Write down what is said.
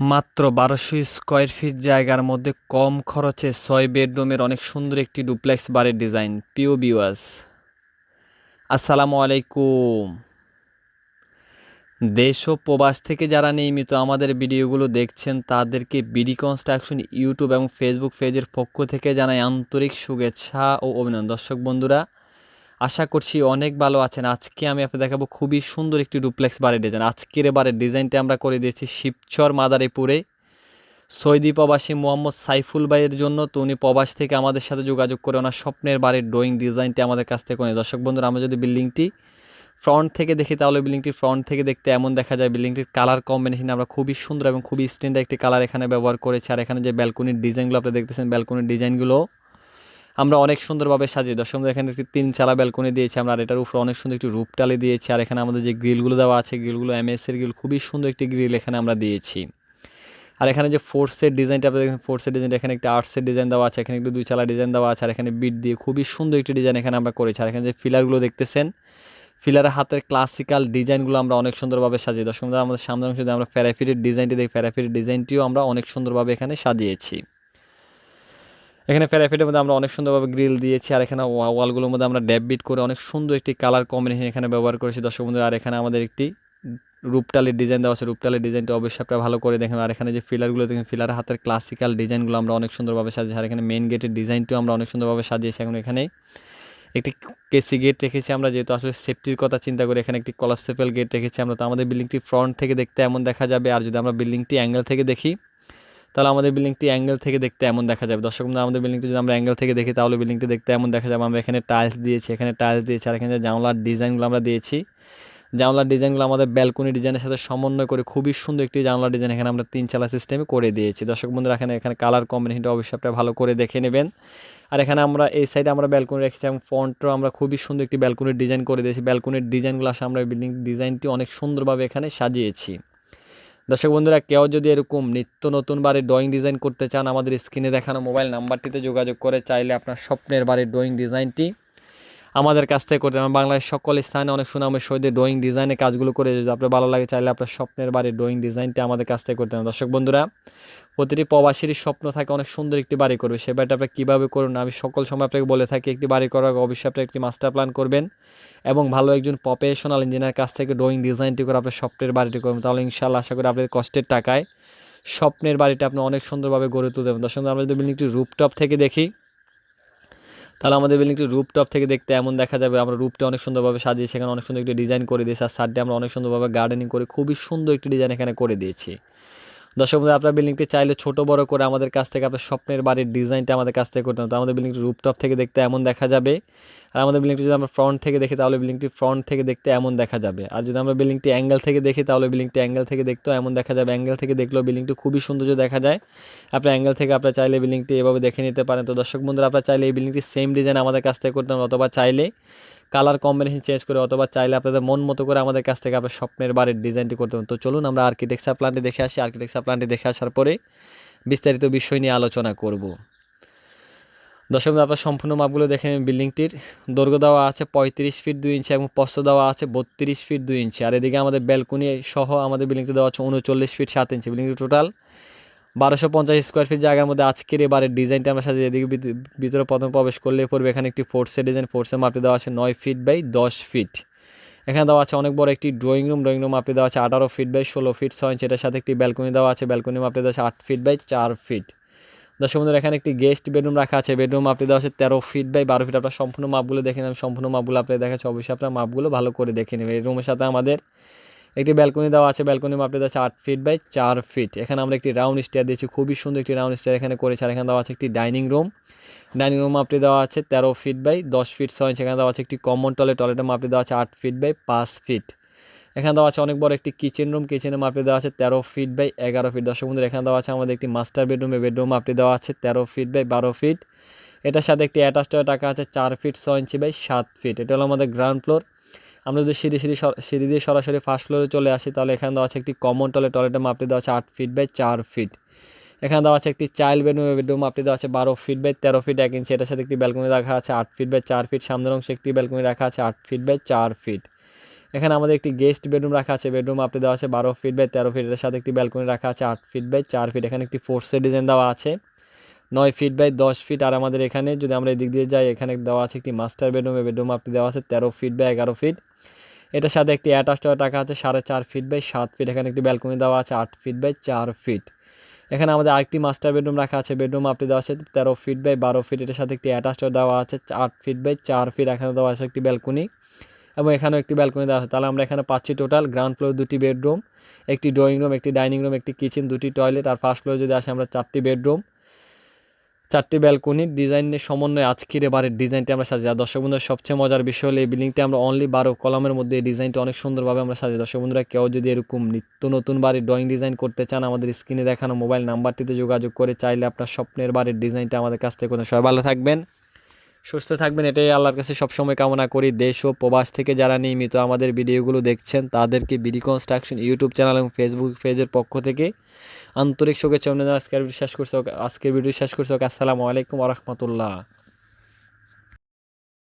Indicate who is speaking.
Speaker 1: মাত্র বারোশো square feet জায়গার মধ্যে কম খরচে ছয় বেডরুমের অনেক সুন্দর একটি ডুপ্লেক্স বাড়ির ডিজাইন পিও বিওয়াস আসসালামু আলাইকুম। দেশ ও প্রবাস থেকে যারা নিয়মিত আমাদের ভিডিওগুলো দেখছেন, তাদেরকে বিডি কনস্ট্রাকশন ইউটিউব এবং ফেসবুক পেজের পক্ষ থেকে জানাই আন্তরিক শুভেচ্ছা ও অভিনন্দন। দর্শক বন্ধুরা আশা করছি অনেক ভালো আছেন। আজকে আমি আপনাদের দেখাবো খুবই সুন্দর একটি ডুপ্লেক্স বাড়ির ডিজাইন আজকের বাড়ির ডিজাইনটি আমরা করে দিয়েছি শিবচর মাদারীপুরে। সৌদি প্রবাসী মোহাম্মদ সাইফুল ভাইয়ের জন্য, তো উনি প্রবাস থেকে আমাদের সাথে যোগাযোগ করে ওনার স্বপ্নের বাড়ির ড্রয়িং ডিজাইনটি আমাদের কাছ থেকে দর্শক বন্ধুরা, আমরা যদি বিল্ডিংটি ফ্রন্ট থেকে দেখি, তাহলে বিল্ডিংটি ফ্রন্ট থেকে দেখতে এমন দেখা যায়। বিল্ডিংটির কালার কম্বিনেশন আমরা খুবই সুন্দর এবং খুবই স্ট্যান্ডার্ড একটি কালার এখানে ব্যবহার করেছি। আর এখানে যে ব্যালকনির ডিজাইনগুলো আপনি দেখতেছেন ব্যালকনির ডিজাইনগুলো আমরা অনেক সুন্দরভাবে সাজিয়ে দর্শক এখানে একটি তিন চালা ব্যালকনি দিয়েছি আমরা, আর এটার উপরে অনেক সুন্দর একটি রূপটালি দিয়েছি। আর এখানে আমাদের যে গ্রিলগুলো দেওয়া আছে গ্রিলগুলো এমএসের গ্রিল খুবই সুন্দর একটি গ্রিল এখানে আমরা দিয়েছি। আর এখানে যে ফোর্সের ডিজাইনটা আপনি দেখেন ফোর্সের ডিজাইনটা এখানে একটা আর্টসের ডিজাইন দেওয়া আছে, এখানে একটু দুই চালা ডিজাইন দেওয়া আছে, আর এখানে বিট দিয়ে খুবই সুন্দর একটি ডিজাইন এখানে আমরা করেছি। আর এখানে যে ফিলারগুলো দেখতেছেন ফিলারের হাতের ক্লাসিক্যাল ডিজাইনগুলো আমরা অনেক সুন্দরভাবে সাজিয়ে দর্শক আমাদের সামনে অংশে আমরা ফেরাফিরির ডিজাইনটি দেখি ফেরাফিরির ডিজাইনটিও আমরা অনেক সুন্দরভাবে এখানে সাজিয়েছি। এখানে ফেরাফিটের মধ্যে আমরা অনেক সুন্দরভাবে গ্রিল দিয়েছি, আর এখানে ওয়া- ওয়ালগুলোর মধ্যে আমরা ড্যাব বিট করে অনেক সুন্দর একটি কালার কম্বিনেশন এখানে ব্যবহার করেছি, দর্শক বন্ধুরা। আর এখানে আমাদের একটি রূপটালের ডিজাইন দেওয়া আছে। রূপটালের ডিজাইনটা অবশ্যই আপনারা ভালো করে দেখেন। আর এখানে যে ফিলারগুলো দেখেন ফিলার হাতের ক্লাসিক্যাল ডিজাইনগুলো আমরা অনেক সুন্দরভাবে সাজিয়েছি। আর এখানে মেন গেটের ডিজাইনটিও আমরা অনেক সুন্দরভাবে সাজিয়েছি। এখন এখানে একটি কেসি গেট রেখেছি আমরা, যেহেতু আসলে সেফটির কথা চিন্তা করে এখানে একটি কলাপসেপেল গেট রেখেছি আমরা। তো আমাদের বিল্ডিংটি ফ্রন্ট থেকে দেখতে এমন দেখা যাবে। আর যদি আমরা বিল্ডিংটি অ্যাঙ্গেল থেকে দেখি তাহলে আমাদের বিল্ডিংটি অ্যাঙ্গেল থেকে দেখতে এমন দেখা যাবে। দর্শক বন্ধু, আমাদের বিল্ডিংটি যদি আমরা অ্যাঙ্গেল থেকে দেখি তাহলে বিল্ডিংটি দেখতে এমন দেখা যাবে। আমরা এখানে টাইলস দিয়েছি এখানে টাইলস দিয়েছি আর এখানে জানলার ডিজাইনগুলো আমরা দিয়েছি জানলার ডিজাইনগুলো আমাদের ব্যালকনি ডিজাইনের সাথে সমন্বয় করে খুবই সুন্দর একটি জানলার ডিজাইন এখানে আমরা তিন চালা সিস্টেমে করে দিয়েছি। দর্শক বন্ধুরা এখানে এখানে কালার কম্বিনেশনটা অবশ্যই আপনারা ভালো করে দেখে নেবেন। আর এখানে আমরা এই সাইডে আমরা ব্যালকনি রেখেছি এবং ফ্রন্টও আমরা খুবই সুন্দর একটি ব্যালকনির ডিজাইন করে দিয়েছি। ব্যালকনির ডিজাইনগুলো আসে আমরা বিল্ডিং ডিজাইনটি অনেক সুন্দরভাবে এখানে সাজিয়েছি। দর্শক বন্ধুরা, কেউ যদি এরকম নিত্য নতুন বাড়ির ড্রয়িং ডিজাইন করতে চান, আমাদের স্ক্রিনে দেখানো মোবাইল নাম্বারটিতে যোগাযোগ করে চাইলে আপনার স্বপ্নের বাড়ির ড্রয়িং ডিজাইনটি আমাদের কাছ থেকে করতে বাংলাদেশ সকল স্থানে অনেক সুনামের সহিত ড্রয়িং ডিজাইনের কাজগুলো করে যদি আপনার ভালো লাগে, চাইলে আপনার স্বপ্নের বাড়ির ড্রয়িং ডিজাইনটি আমাদের কাছ থেকে করতে পারেন। দর্শক বন্ধুরা, প্রতিটি প্রবাসীর স্বপ্ন থাকে অনেক সুন্দর একটি বাড়ি করবে। সে বাড়িটা আপনি কীভাবে করুন, আমি সকল সময় আপনাকে বলে থাকি, একটি বাড়ি করার অবশ্যই আপনি একটি মাস্টার প্ল্যান করবেন এবং ভালো একজন প্রফেশনাল ইঞ্জিনিয়ার কাছ থেকে ড্রয়িং ডিজাইনটি করে আপনার স্বপ্নের বাড়িটি করবেন। তাহলে ইনশাল্লাহ আশা করি আপনাদের কষ্টের টাকায় স্বপ্নের বাড়িটা আপনি অনেক সুন্দরভাবে গড়ে তুলতে পারবেন। দর্শক আমরা যদি বিল্ডিংটি রুপটপ থেকে দেখি তাহলে আমাদের বিল্ডিংটি রুপটপ থেকে দেখতে এমন দেখা যাবে। আমরা রুপটা অনেক সুন্দরভাবে সাজিয়ে সেখানে অনেক সুন্দর একটি ডিজাইন করে দিয়েছি। আর সারটি আমরা অনেক সুন্দরভাবে গার্ডেনিং করে খুবই সুন্দর একটি ডিজাইন এখানে করে দিয়েছি। দর্শক বন্ধুরা, আপনার বিল্ডিংটি চাইলে ছোট বড় করে আমাদের কাছ থেকে আপনার স্বপ্নের বাড়ির ডিজাইনটা আমাদের কাছ থেকে করতে হবে তো আমাদের বিল্ডিংটি রুপটপ থেকে দেখতে এমন দেখা যাবে। আর আমাদের বিল্ডিংটি যদি আমরা ফ্রন্ট থেকে দেখি তাহলে বিল্ডিংটি ফ্রন্ট থেকে দেখতে এমন দেখা যাবে। আর যদি আমরা বিল্ডিংটি অ্যাঙ্গেল থেকে দেখি তাহলে বিল্ডিংটি অ্যাঙ্গেল থেকে দেখতেও এমন দেখা যাবে। অ্যাঙ্গেল থেকে দেখলেও বিল্ডিংটি খুবই সৌন্দর্য দেখা যায়। আপনার অ্যাঙ্গেল থেকে আপনার চাইলে বিল্ডিংটি এভাবে দেখে নিতে পারেন। তো দর্শক বন্ধুরা আপনারা চাইলে এই বিল্ডিংটি সেম ডিজাইন আমাদের কাছ থেকে করতে পারেন অথবা চাইলে কালার কম্বিনেশন চেঞ্জ করে অথবা চাইলে আপনাদের মন মতো করে আমাদের কাছ থেকে আপনার স্বপ্নের বাড়ির ডিজাইনটি করতে পারেন। তো চলুন আমরা আর্কিটেকচার প্ল্যানটি দেখে আসি। আর্কিটেকচার প্ল্যানটি দেখে আসার পরে বিস্তারিত বিষয় নিয়ে আলোচনা করব। বন্ধুরা, আপনার সম্পূর্ণ মাপগুলো দেখে নেবেন বিল্ডিংটির দৈর্ঘ্য দেওয়া আছে পঁয়ত্রিশ ফিট দুই ইঞ্চি এবং প্রস্থ দেওয়া আছে বত্রিশ ফিট দুই ইঞ্চি আর এদিকে আমাদের ব্যালকনি সহ আমাদের বিল্ডিংটি দেওয়া আছে উনচল্লিশ ফিট সাত ইঞ্চি বিল্ডিংটি টোটাল বারোশো পঞ্চাশ স্কোয়ার ফিট জায়গার মধ্যে আজকের এবারের ডিজাইনটা আমরা সাথে এদিকে ভিত- ভিতরে প্রথম প্রবেশ করলে পড়বে এখানে একটি ফোর্সের ডিজাইন ফোর্সের মাপটি দেওয়া আছে নয় ফিট বাই দশ ফিট এখানে দেওয়া আছে অনেক বড় একটি ড্রয়িং রুম ড্রয়িং রুম মাপটি দেওয়া আছে আঠারো ফিট বাই ষোলো ফিট ছয় ইঞ্চি এটার সাথে একটি ব্যালকনি দেওয়া আছে ব্যালকনি মাপটি দেওয়া আছে আট ফিট বাই চার ফিট দর্শক বন্ধুরা, এখানে একটি গেস্ট বেডরুম রাখা আছে বেডরুম মাপটি দেওয়া আছে তেরো ফিট বাই বারো ফিট আপনার সম্পূর্ণ মাপগুলো দেখে নেবেন, সম্পূর্ণ মাপগুলো আপনার দেখাচ্ছে, অবশ্যই আপনার মাপগুলো ভালো করে দেখে নেবেন। এই রুমের সাথে আমাদের একটি ব্যালকনি দেওয়া আছে ব্যালকনি মাপটি দেওয়া আছে আট ফিট বাই চার ফিট এখানে আমরা একটি রাউন্ড স্টেয়ার দিয়েছি, খুবই সুন্দর একটি রাউন্ড স্টেয়ার এখানে করেছি, আর এখানে দেওয়া আছে একটি ডাইনিং রুম ডাইনিং রুম মাপটি দেওয়া আছে তেরো ফিট বাই দশ ফিট ছয় ইঞ্চি এখানে দেওয়া আছে একটি কমন টয়লেট টয়লেটের মাপটি দেওয়া আছে আট ফিট বাই পাঁচ ফিট এখানে দেওয়া আছে অনেক বড় একটি কিচেন রুম কিচেনের মাপটি দেওয়া আছে তেরো ফিট বাই এগারো ফিট দর্শক বন্ধুরা, এখানে দেওয়া আছে আমাদের একটি মাস্টার বেডরুমে বেডরুম মাপটি দেওয়া আছে তেরো ফিট বাই বারো ফিট এটার সাথে একটি অ্যাটাচ রাখা আছে চার ফিট ছয় ইঞ্চি বাই সাত ফিট এটা হলো আমাদের গ্রাউন্ড ফ্লোর আমরা যদি সিঁড়ি সিঁড়ি সিঁড়ি দিয়ে সরাসরি ফার্স্ট ফ্লোরে চলে আসি, তাহলে এখানে দেওয়া আছে একটি কমন টয়লেট টয়লেটের মাপটি দেওয়া আছে আট ফিট বাই চার ফিট এখানে দেওয়া আছে একটি চাইল্ড বেডরুম বেডরুম মাপটি দেওয়া আছে বারো ফিট বাই তেরো ফিট এক ইঞ্চি এটার সাথে একটি ব্যালকনি রাখা আছে আট ফিট বাই চার ফিট সামনের অংশে একটি ব্যালকনি রাখা আছে আট ফিট বাই চার ফিট এখানে আমাদের একটি গেস্ট বেডরুম রাখা আছে। বেডরুম আপনি দেওয়া আছে বারো ফিট বাই তেরো ফিট এর সাথে একটি ব্যালকনি রাখা আছে আট ফিট বাই চার ফিট এখানে একটি ফোর্সের ডিজাইন দেওয়া আছে। নয় ফিট বাই দশ ফিট আর আমাদের এখানে যদি আমরা এদিক দিয়ে যাই, এখানে দেওয়া আছে একটি মাস্টার বেডরুম বেডরুম আপনি দেওয়া আছে তেরো ফিট বাই এগারো ফিট এটার সাথে একটি অ্যাটাচ টাকা আছে সাড়ে চার ফিট বাই সাত ফিট এখানে একটি ব্যালকনি দেওয়া আছে আট ফিট বাই চার ফিট এখানে আমাদের আরেকটি মাস্টার বেডরুম রাখা আছে। বেডরুম আপনি দেওয়া আছে তেরো ফিট বাই বারো ফিট এটার সাথে একটি অ্যাটাচ দেওয়া আছে আট ফিট বাই চার ফিট এখানে দেওয়া আছে একটি ব্যালকনি এবং এখানেও একটি ব্যালকনি দেওয়া আছে। তাহলে আমরা এখানে পাচ্ছি টোটাল গ্রাউন্ড ফ্লোর দুটি বেডরুম একটি ড্রয়িং রুম একটি ডাইনিং রুম একটি কিচেন দুটি টয়লেট আর ফার্স্ট ফ্লোর যদি আসে আমরা চারটি বেডরুম চারটি ব্যালকনির ডিজাইনের সমন্বয়ে আজকের এবারের ডিজাইনটি আমরা সাজিয়ে। দর্শক বন্ধুরা, সবচেয়ে মজার বিষয় হলো এই বিল্ডিংটি আমরা অনলি বারো কলামের মধ্যে এই ডিজাইনটা অনেক সুন্দরভাবে আমরা সাজিয়ে। দর্শক বন্ধুরা, কেউ যদি এরকম নিত্য নতুন বাড়ির ড্রয়িং ডিজাইন করতে চান, আমাদের স্ক্রিনে দেখানো মোবাইল নাম্বারটিতে যোগাযোগ করে চাইলে আপনার স্বপ্নের বাড়ির ডিজাইনটা আমাদের কাছ থেকে কোনো সবাই ভালো থাকবেন। সুস্থ থাকবেন, এটাই আল্লাহর কাছে সবসময় কামনা করি। দেশ ও প্রবাস থেকে যারা নিয়মিত আমাদের ভিডিওগুলো দেখছেন, তাদেরকে বিডি কনস্ট্রাকশন ইউটিউব চ্যানেল এবং ফেসবুক পেজের পক্ষ থেকে আন্তরিক শুভেচ্ছা আজকের ভিডিও শেষ করছে আজকের ভিডিও শেষ করছে আসসালামু আলাইকুম রহমতুল্লাহ।